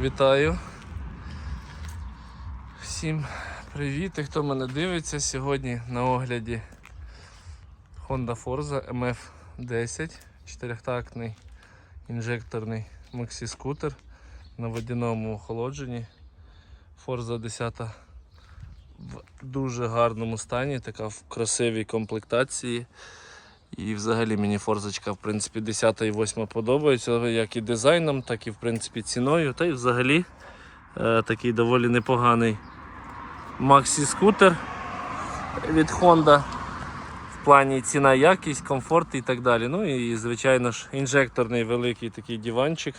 Вітаю. Всім привіт, і хто мене дивиться. Сьогодні на огляді Honda Forza MF10, чотирьохтактний інжекторний максі-скутер на водяному охолодженні. Forza 10 в дуже гарному стані, така в красивій комплектації. І взагалі мені форзочка, в принципі, 10 і 8 подобається, як і дизайном, так і в принципі ціною. Та й взагалі е, такий доволі непоганий максі-скутер від Honda. В плані ціна, якість, комфорт і так далі. Ну і звичайно ж інжекторний великий такий диванчик.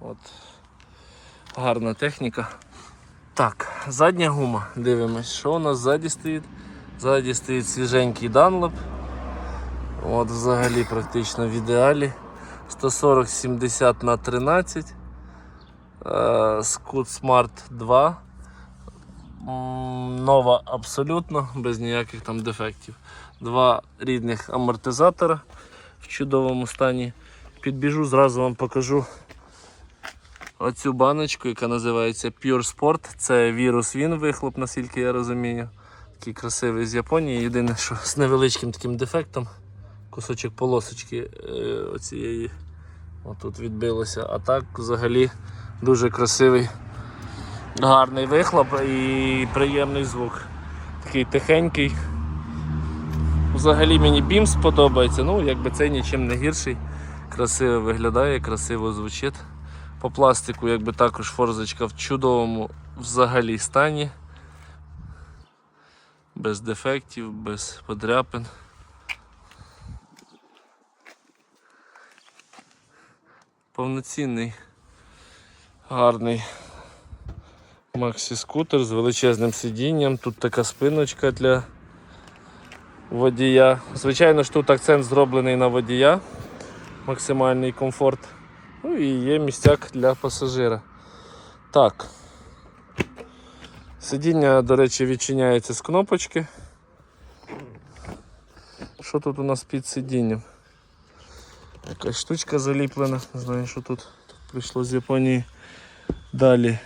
От. Гарна техніка. Так, задня гума. Дивимось, що у нас ззаді стоїть. Ззаді стоїть свіженький Dunlop. От взагалі практично в ідеалі. 140-70 на 13. Е, Scoot Smart 2. Нова абсолютно, без ніяких там дефектів. Два рідних амортизатора в чудовому стані. Підбіжу, зразу вам покажу оцю баночку, яка називається Pure Sport. Це вірус він вихлоп, наскільки я розумію. Такий красивий з Японії. Єдине, що з невеличким таким дефектом кусочок полосочки е, оцієї отут відбилося. А так взагалі дуже красивий, гарний вихлоп і приємний звук. Такий тихенький. Взагалі мені бім сподобається, ну якби цей нічим не гірший. Красиво виглядає, красиво звучить. По пластику якби також форзочка в чудовому взагалі стані. Без дефектів, без подряпин. Повноцінний, гарний максі-скутер з величезним сидінням. Тут така спиночка для водія. Звичайно ж тут акцент зроблений на водія, максимальний комфорт. Ну і є місцяк для пасажира. Так. Сидіння, до речі, відчиняється з кнопочки. Що тут у нас під сидінням? Якась штучка заліплена, не знаю, що тут. прийшло з Японії. Далі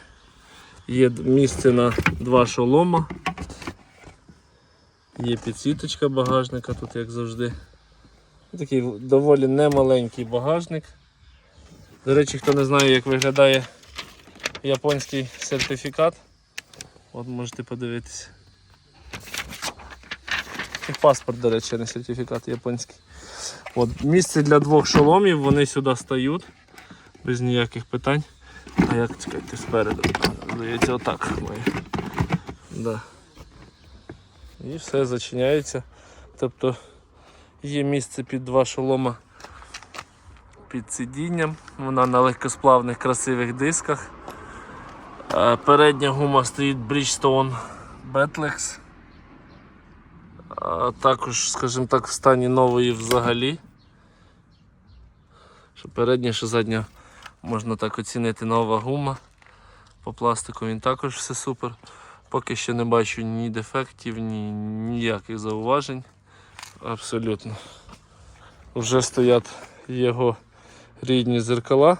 є місце на два шолома. Є підсвіточка багажника тут, як завжди. Такий доволі немаленький багажник. До речі, хто не знає, як виглядає японський сертифікат, от можете подивитися. І паспорт, до речі, не сертифікат японський. От, Місце для двох шоломів, вони сюди стають без ніяких питань. А як чекайте спереду? Здається, отак має. Да. І все зачиняється. Тобто є місце під два шолома під сидінням. Вона на легкосплавних красивих дисках. Е, Передня гума стоїть Bridgestone Betlex. А також, скажімо так, в стані нової взагалі. Що передня, що задня можна так оцінити нова гума. По пластику він також все супер. Поки що не бачу ні дефектів, ні ніяких зауважень. Абсолютно. Вже стоять його рідні зеркала.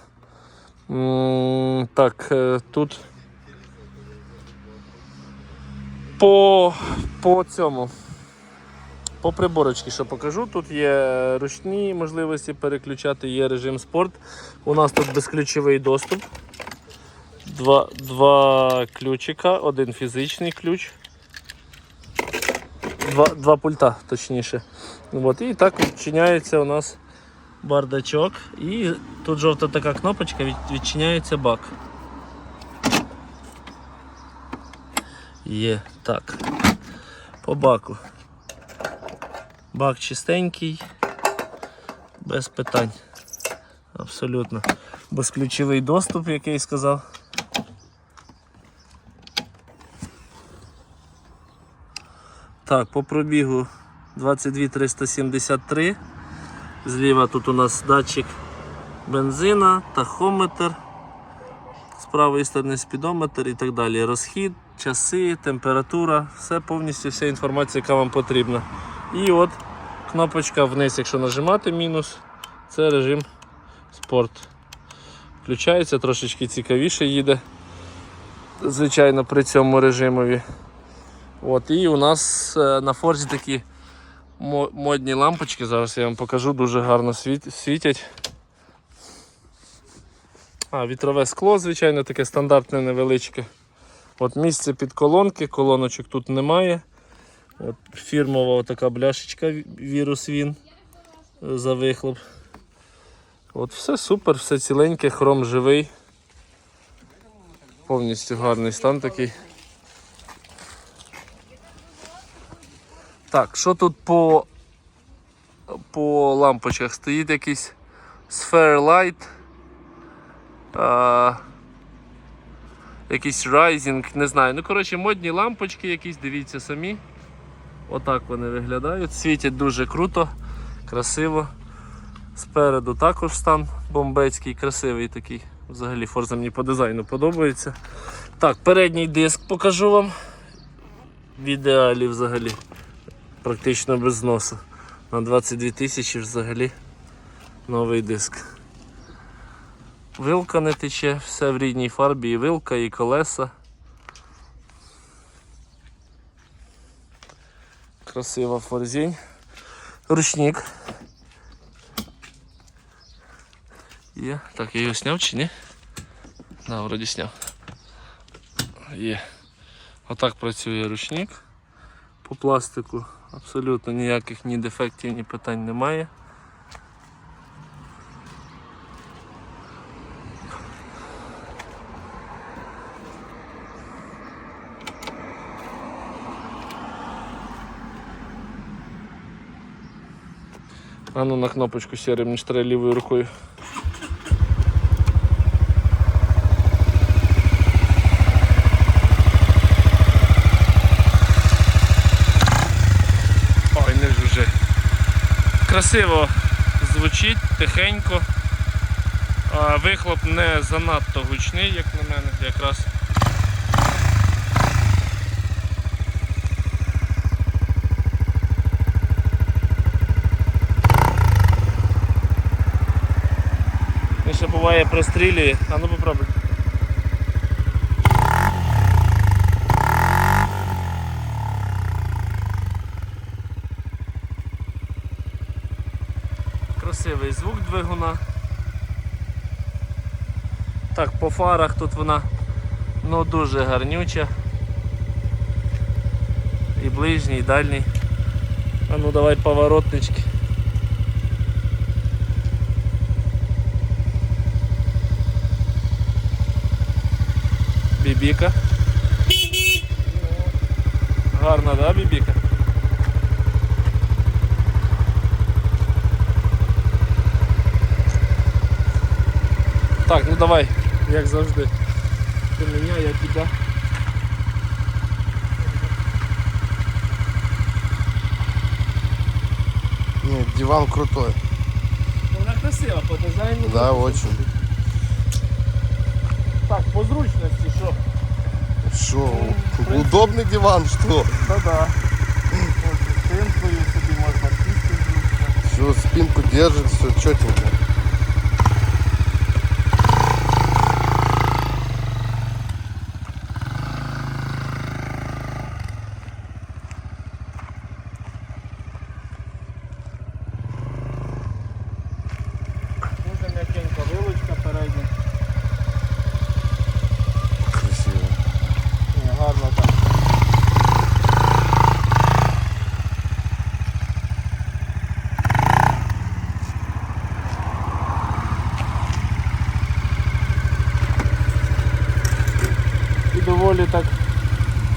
Так, е, тут по, по цьому. По приборочці, що покажу, тут є ручні можливості переключати, є режим спорт. У нас тут безключовий доступ. Два, два ключика, один фізичний ключ. Два, два пульта, точніше. От, і так відчиняється у нас бардачок. І тут жовта така кнопочка, від, відчиняється бак. Є так. По баку. Бак чистенький, без питань. Абсолютно. Безключовий доступ, як я і сказав. Так, по пробігу 22 373. Зліва тут у нас датчик бензина, тахометр. З правої сторони спідометр і так далі. Розхід, часи, температура, все повністю вся інформація, яка вам потрібна. І от кнопочка вниз, якщо нажимати мінус, це режим спорт. включається, трошечки цікавіше їде. Звичайно, при цьому режимові. От, і у нас е, на форзі такі модні лампочки. Зараз я вам покажу, дуже гарно світять. А, вітрове скло, звичайно, таке стандартне невеличке. От місце під колонки, колоночок тут немає. От фірмова така бляшечка вірус він за вихлоп. От все супер, все ціленьке, хром живий. Повністю гарний стан такий. Так, що тут по, по лампочках? Стоїть якийсь Sphere Light. А, якийсь Rising, не знаю. Ну, коротше, модні лампочки якісь, дивіться самі. Отак вони виглядають. Світять дуже круто, красиво. Спереду також стан бомбецький, красивий такий. Взагалі Forza мені по дизайну подобається. Так, передній диск покажу вам. В ідеалі взагалі. Практично без зносу. На 22 тисячі взагалі новий диск. Вилка не тече, все в рідній фарбі, і вилка, і колеса. Красива форзінь. Ручник. Є. Так, я його сняв чи ні? Да, вроді сняв. Є. Отак працює ручник. По пластику абсолютно ніяких ні дефектів, ні питань немає. А ну на кнопочку сірим не штре лівою рукою. Ой, не жужи. Красиво звучить, тихенько. А вихлоп не занадто гучний, як на мене, якраз. Прострілює. А ну попробуй. Красивий звук двигуна. Так, по фарах тут вона ну дуже гарнюча. І ближній, і дальній. А ну давай поворотнички. Бібіка. Гарна, да, бібіка? Так, ну давай, як завжди. Ти мене, я тебе. Нет, диван крутой. Вона красива по дизайну. Да, очень. Так, по зручності, що? Что, удобный диван, что? Та-да. Спинкою собі можна сісти. Все, спинку держит, все четенько.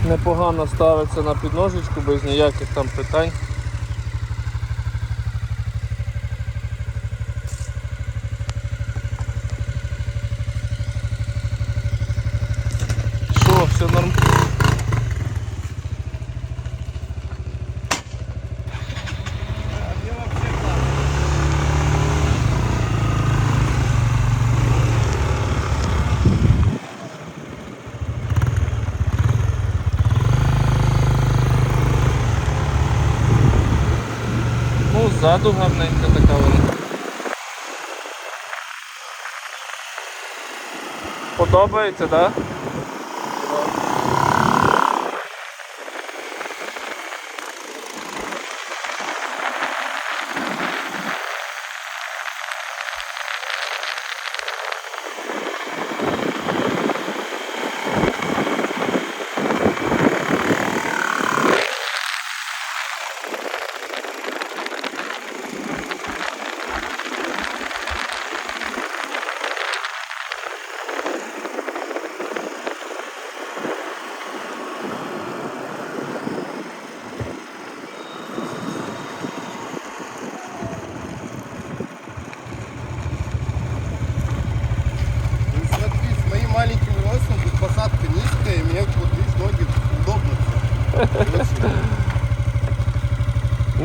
Непогано ставиться на підножечку, без ніяких там питань. Все норм... ззаду гарненька така вона. Подобається, так? Да?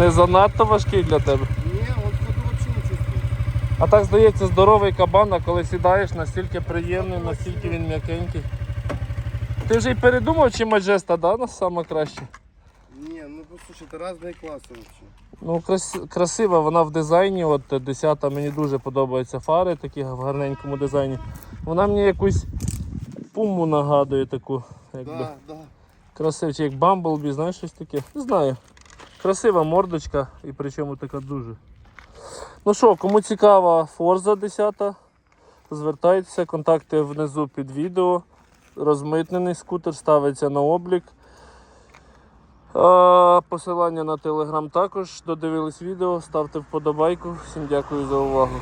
Не занадто важкий для тебе. Не, он ходу вообще не чувствует. А так здається, здоровий кабан, а коли сідаєш, настільки приємний, настільки він м'якенький. Ти вже й передумав, чи Маджеста, да, на саме краще? Не, ну послушай, это разные классы вообще. Ну, крас... красива вона в дизайні. От 10 мені дуже подобаються фари, такі в гарненькому дизайні. Вона мені якусь пуму нагадує таку. Якби. Да, да. Красивчик, як Бамблбі, знаєш щось таке? Не знаю. Красива мордочка і причому така дуже. Ну що, кому цікава Forza 10, звертайтеся, контакти внизу під відео. Розмитнений скутер ставиться на облік. Посилання на телеграм також. Додивились відео, ставте вподобайку. Всім дякую за увагу.